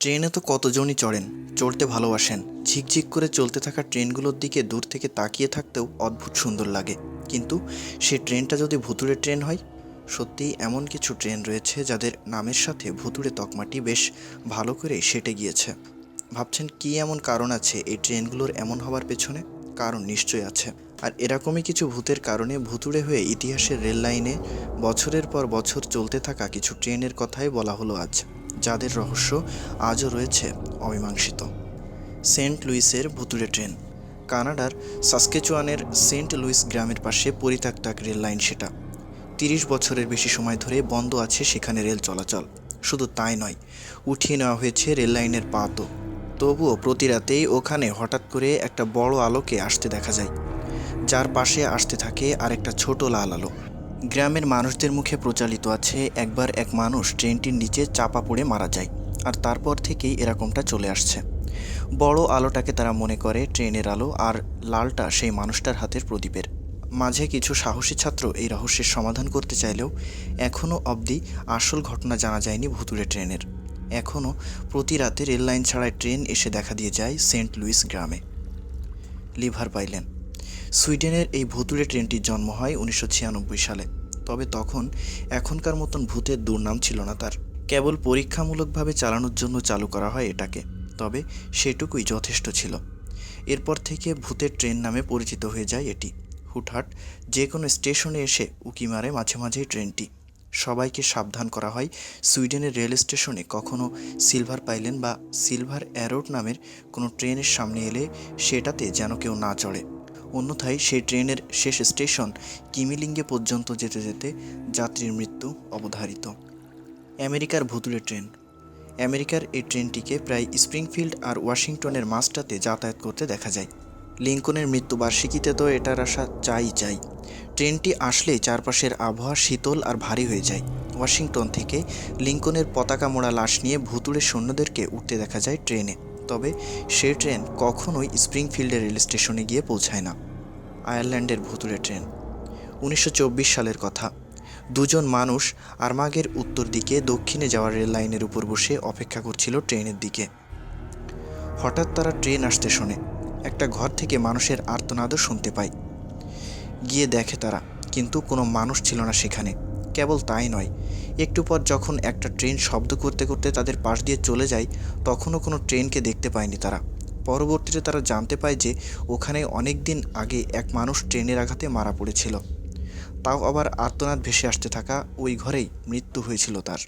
ট্রেনে তো কতজনই চড়েন, চড়তে ভালোবাসেন। ঝিকঝিক করে চলতে থাকা ট্রেনগুলোর দিকে দূর থেকে তাকিয়ে থাকতেও অদ্ভুত সুন্দর লাগে। কিন্তু সে ট্রেনটা যদি ভুতুড়ে ট্রেন হয়? সত্যিই এমন কিছু ট্রেন রয়েছে যাদের নামের সাথে ভুতুড়ে তকমাটি বেশ ভালো করে সেটে গিয়েছে। ভাবছেন কি এমন কারণ আছে এই ট্রেনগুলোর এমন হওয়ার পেছনে? কারণ নিশ্চয়ই আছে। আর এরকমই কিছু ভূতের কারণে ভুতুড়ে হয়ে ইতিহাসের রেল লাইনে বছরের পর বছর চলতে থাকা কিছু ট্রেনের কথাই বলা হলো আজ। যাদের রহস্য আজও রয়েছে অমীমাংসিত। সেন্ট লুইসের ভুতুড়ে ট্রেন। কানাডার সাসকেচুয়ানের সেন্ট লুইস গ্রামের পাশে পরিত্যক্ত এক রেল লাইন সেটা। তিরিশ বছরের বেশি সময় ধরে বন্ধ আছে সেখানে রেল চলাচল। শুধু তাই নয়, উঠিয়ে নেওয়া হয়েছে রেল লাইনের পাতও। তবুও প্রতি রাতেই ওখানে হঠাৎ করে একটা বড় আলোকে আসতে দেখা যায়। যার পাশে আসতে থাকে আর একটা ছোট লাল আলো। গ্রামের মানুষদের মুখে প্রচালিত আছে, একবার এক মানুষ ট্রেনটির নিচে চাপা পড়ে মারা যায়, আর তারপর থেকেই এরকমটা চলে আসছে। বড় আলোটাকে তারা মনে করে ট্রেনের আলো, আর লালটা সেই মানুষটার হাতের প্রদীপের। মাঝে কিছু সাহসী ছাত্র এই রহস্যের সমাধান করতে চাইলেও এখনও অবধি আসল ঘটনা জানা যায়নি ভুতুড়ে ট্রেনের। এখনও প্রতি রাতে রেললাইন ছাড়ায় ট্রেন এসে দেখা দিয়ে যায় সেন্ট লুইস গ্রামে। লিভার পাইলেন। সুইডেনের এই ভুতুড়ে ট্রেনটির জন্ম হয় উনিশশো ছিয়ানব্বই সালে। তবে তখন এখনকার মতন ভূতের দুর্নাম ছিল না তার। কেবল পরীক্ষামূলকভাবে চালানোর জন্য চালু করা হয় এটাকে, তবে সেটুকুই যথেষ্ট ছিল। এরপর থেকে ভূতের ট্রেন নামে পরিচিত হয়ে যায় এটি। হুটহাট যে কোনো স্টেশনে এসে উকি মারে মাঝে মাঝেই ট্রেনটি। সবাইকে সাবধান করা হয়, সুইডেনের রেল স্টেশনে কখনো সিলভার পাইলেন বা সিলভার অ্যারোড নামের কোনো ট্রেনের সামনে এলে সেটাতে যেন কেউ না চড়ে। অন্যথায় সেই ট্রেনের শেষ স্টেশন কিমিলিঙ্গে পর্যন্ত যেতে যেতে যাত্রীর মৃত্যু অবধারিত। আমেরিকার ভুতুড়ে ট্রেন। আমেরিকার এই ট্রেনটিকে প্রায় স্প্রিংফিল্ড আর ওয়াশিংটনের মাঝটাতে যাতায়াত করতে দেখা যায়। লিঙ্কনের মৃত্যুবার্ষিকীতে তো এটার আসা চাই চাই। ট্রেনটি আসলেই চারপাশের আবহাওয়া শীতল আর ভারী হয়ে যায়। ওয়াশিংটন থেকে লিঙ্কনের পতাকা মোড়া লাশ নিয়ে ভুতুড়ে সৈন্যদেরকে উঠতে দেখা যায় ট্রেনে। তবে সেই ট্রেন কখনোই স্প্রিংফিল্ডের রেল স্টেশনে গিয়ে পৌঁছায় না। আয়ারল্যান্ডের ভুতুড়ে ট্রেন। উনিশশো চব্বিশ সালের কথা। দুজন মানুষ আরমাগের উত্তর দিকে দক্ষিণে যাওয়ার রেল লাইনের উপর বসে অপেক্ষা করছিল ট্রেনের দিকে। হঠাৎ তারা ট্রেন আসতে শোনে। একটা ঘর থেকে মানুষের আর্তনাদও শুনতে পায়। গিয়ে দেখে তারা, কিন্তু কোনো মানুষ ছিল না সেখানে। কেবল তাই নয়, একটু পর যখন একটা ট্রেন শব্দ করতে করতে তাদের পাশ দিয়ে চলে যায়, তখনও কোনো ট্রেনকে দেখতে পায়নি তারা। পরবর্তীতে তারা জানতে পায় যে ওখানে অনেক দিন আগে এক মানুষ ট্রেনের আঘাতে মারা পড়েছিল। তাও আবার আর্তনাদ ভেসে আসতে থাকা ওই ঘরেই মৃত্যু হয়েছিল তার।